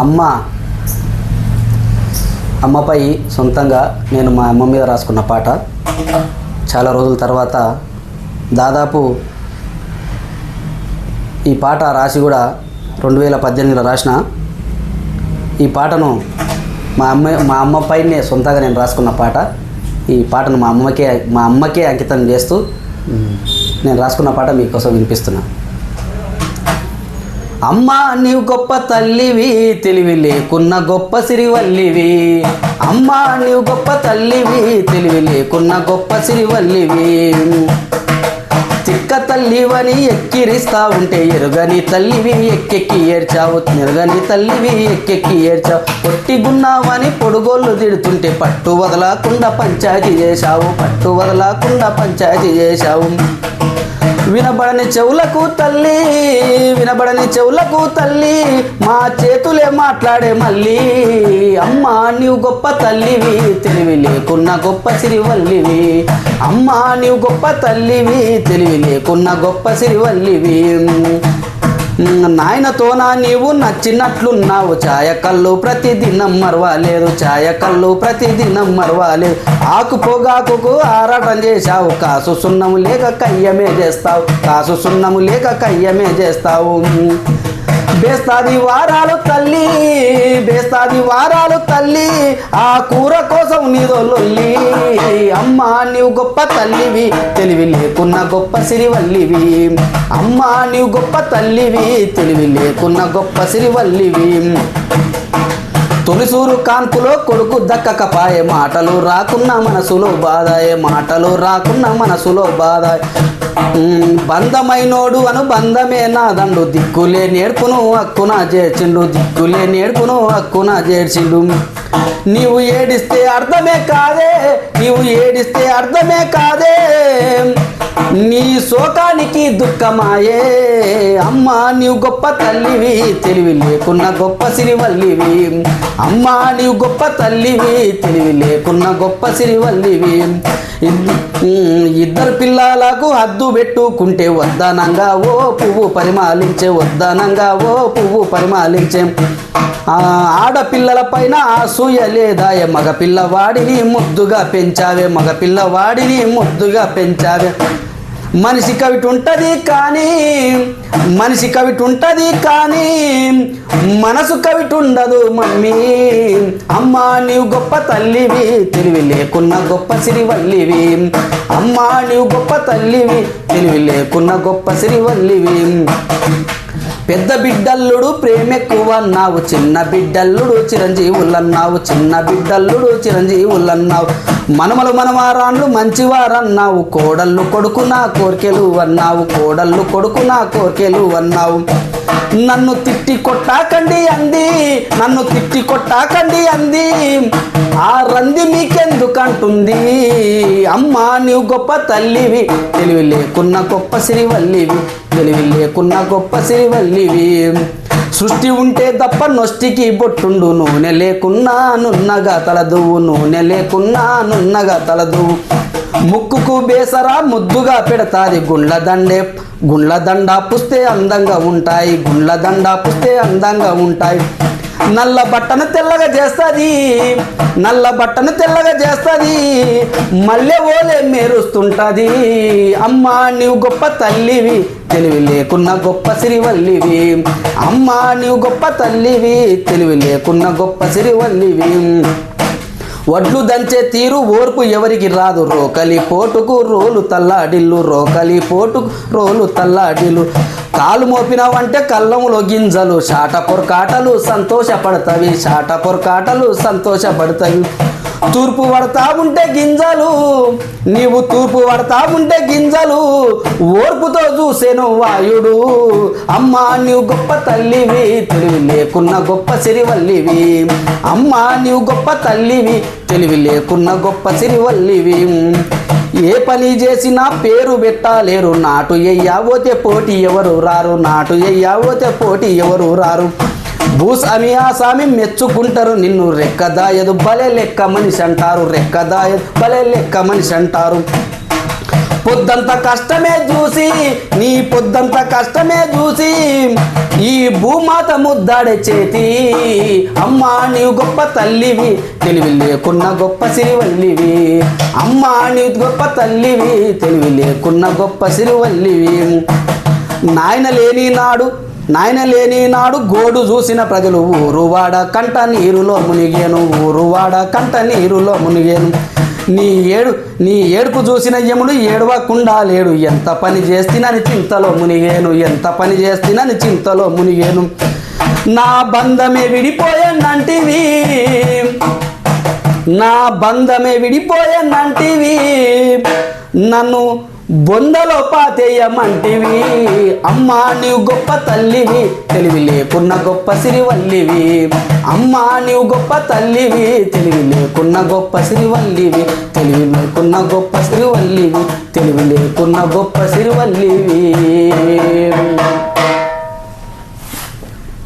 అమ్మ. అమ్మపై సొంతంగా నేను మా అమ్మ మీద రాసుకున్న పాట. చాలా రోజుల తర్వాత దాదాపు ఈ పాట రాసి కూడా రెండు వేల పద్దెనిమిదిలో రాసిన. ఈ పాటను మా అమ్మ మా అమ్మపైనే సొంతంగా నేను రాసుకున్న పాట. ఈ పాటను మా అమ్మకే మా అమ్మకే అంకితం చేస్తూ నేను రాసుకున్న పాట మీకోసం వినిపిస్తున్నా. అమ్మా నీవు గొప్ప తల్లివి తెలివి లేకున్న గొప్ప సిరివల్లివి. అమ్మా నీవు గొప్ప తల్లివి తెలివి లేకున్న గొప్ప సిరివల్లివి. చిక్క తల్లివని ఎక్కిరిస్తా ఉంటే ఎరుగని తల్లివి ఎక్కెక్కి ఏడ్చావు. ఎరుగని తల్లివి ఎక్కెక్కి ఏడ్చావు. పొట్టి గున్నావని పొడుగోళ్ళు తిడుతుంటే పట్టు వదలకుండా పంచాయతీ చేశావు. పట్టు వదలకుండా పంచాయతీ చేశావు. వినబడని చెవులకు తల్లి వినబడని చెవులకు తల్లి మా చేతులే మాట్లాడే మళ్ళీ. అమ్మా నీవు గొప్ప తల్లివి తెలివి లేకున్న గొప్ప సిరివల్లివి. అమ్మా నీవు గొప్ప తల్లివి తెలివి లేకున్న గొప్ప సిరివల్లివి. నాయనతోనా నీవు నచ్చినట్లున్నావు. ఛాయ కళ్ళు ప్రతిదినం మరవాలేదు. ఛాయ కళ్ళు ప్రతిదినం మరవాలేదు. ఆకు పొగాకుకు ఆరాటం చేశావు. కాసు సున్నము లేక కయ్యమే చేస్తావు. కాసు సున్నము లేక కయ్యమే చేస్తావు. బేస్తాది వారాలు తల్లి బేస్తాది వారాలు తల్లి ఆ కూర కోసం నీదో లొల్లి. అమ్మా నీవు గొప్ప తల్లివి తెలివి లేకున్న గొప్ప సిరివల్లివి. అమ్మా నీవు గొప్ప తల్లివి తెలివి లేకున్న గొప్ప సిరివల్లివి. తొలిసూరు కాన్పులో కొడుకు దక్కకపాయే మాటలు రాకున్న మనసులో బాధాయే మాటలు రాకున్న మనసులో బాధ. బంధమైనోడు అను బంధమే నాదండు. దిక్కులే నేర్పును అక్కున చేర్చిండు. దిక్కులే నేర్పును అక్కున చేర్చిండు. నీవు ఏడిస్తే అర్థమే కాదే నీవు ఏడిస్తే అర్థమే కాదే. నీ శోకానికి దుఃఖమాయే. అమ్మా నీవు గొప్ప తల్లివి తెలివి లేకున్న గొప్ప సిరివల్లివి. అమ్మా నీవు గొప్ప తల్లివి తెలివి లేకున్న గొప్ప సిరివల్లివి. ఇద్దరు పిల్లలకు హద్దు పెట్టుకుంటే వద్దనంగా ఓ పువ్వు పరిమాలించే వద్దనంగా ఓ పువ్వు పరిమాలించే. ఆడపిల్లల పైన అసూయ లేదాయే మగపిల్లవాడిని ముద్దుగా పెంచావే మగపిల్లవాడిని ముద్దుగా పెంచావే. మనిషి కవిటి ఉంటుంది కానీ మనిషి కవిటి ఉంటుంది కానీ మనసు కవిటి ఉండదు మమ్మీ. అమ్మా నీవు గొప్ప తల్లివి తెలివి లేకున్న గొప్ప సిరివల్లివి. అమ్మా నీవు గొప్ప తల్లివి తెలివి లేకున్న గొప్ప సిరివల్లివి. పెద్ద బిడ్డల్లుడు ప్రేమెక్కువ అన్నావు చిన్న బిడ్డల్లుడు చిరంజీవులన్నావు చిన్న బిడ్డల్లుడు చిరంజీవులన్నావు. మనమలు మనవారాన్లు మంచివారన్నావు కోడళ్ళు కొడుకు నా కోర్కెలు అన్నావు కోడళ్ళు కొడుకు కోర్కెలు అన్నావు. నన్ను తిట్టి కొట్టాకండి అంది నన్ను తిట్టి కొట్టాకండి అంది. ఆ రంది మీకెందుకంటుంది? అమ్మా నీవు గొప్ప తల్లివి తెలివి లేకున్న గొప్ప సిరివల్లివి. తెలివి లేకున్న గొప్ప సిరివల్లివి సృష్టి ఉంటే తప్ప నొష్టికి బొట్టుండు నూనె లేకున్నా నున్నగా తలదువు నూనె లేకున్నా నున్నగా తలదువు ముక్కుకు బేసరా ముద్దుగా పెడతాది గుండ్ల దండే. గుండ్ల దండ పుస్తే అందంగా ఉంటాయి గుండ్ల దండ పుస్తే అందంగా ఉంటాయి. నల్ల బట్టను తెల్లగా చేస్తుంది నల్ల బట్టను తెల్లగా చేస్తుంది మల్లె ఓలే మెరుస్తుంటుంది. అమ్మా నీవు గొప్ప తల్లివి తెలివి లేకున్న గొప్ప సిరివల్లివి. అమ్మా నీవు గొప్ప తల్లివి తెలివి లేకున్న గొప్ప సిరివల్లివి. వడ్లు దంచే తీరు ఓర్పు ఎవరికి రాదు. రోకలి పోటుకు రోలు తల్లాడిల్లు రోకలి పోటుకు రోలు తల్లాడిల్లు. కాలు మోపినవంటే కళ్ళములో గింజలు షాట పొరకాటలు సంతోషపడతవి షాట పొరకాటలు సంతోషపడతవి. తూర్పు పడతా ఉంటే గింజలు నీవు తూర్పు పడతా ఉంటే గింజలు ఓర్పుతో చూసేను వాయుడు. అమ్మా నీవు గొప్ప తల్లివి తెలివి లేకున్న గొప్ప సిరివల్లివి. అమ్మా నీవు గొప్ప తల్లివి తెలివి లేకున్న గొప్ప సిరివల్లివి. ఏ పని చేసినా పేరు పెట్టలేరు నాటు ఎయ్యావోతే పోటీ ఎవరు రారు నాటు ఎయ్యావోతే పోటీ ఎవరు రారు. భూస్వామి స్వామి మెచ్చుకుంటారు. నిన్ను రెక్కదాయదు భలే లెక్క మనిషి అంటారు. రెక్కదాయదు భలే లెక్క మనిషి అంటారు. పొద్దంత కష్టమే చూసి నీ పొద్దంత కష్టమే చూసి ఈ భూమాత ముద్దాడే చేతి అమ్మా నీవు గొప్ప తల్లివి తెలివి లేకున్న గొప్ప సిరివల్లివి. అమ్మా నీవు గొప్ప తల్లివి తెలివి లేకున్న గొప్ప సిరివల్లివి. నాయన లేని నాడు నాయన లేని నాడు గోడు చూసిన ప్రజలు ఊరువాడ కంట నీరులో మునిగేను ఊరువాడ కంట నీరులో మునిగేను. నీ ఏడు నీ ఏడుపు చూసిన యముడు ఏడవకుండా లేడు. ఎంత పని చేస్తునని చింతలో మునిగేను ఎంత పని చేస్తునని చింతలో మునిగేను. నా బంధమే విడిపోయానంటివి నా బంధమే విడిపోయానంటివి. నన్ను బొందలో పాతేయమంటివి అమ్మా నీవు గొప్ప తల్లివి. తెలివి లేకున్న గొప్ప సిరివల్లివి. అమ్మా నీవు గొప్ప తల్లివి. తెలివి లేకున్న గొప్ప సిరివల్లివి. తెలివి లేకున్న గొప్ప సిరివల్లివి. తెలివి లేకున్న గొప్ప సిరివల్లివి.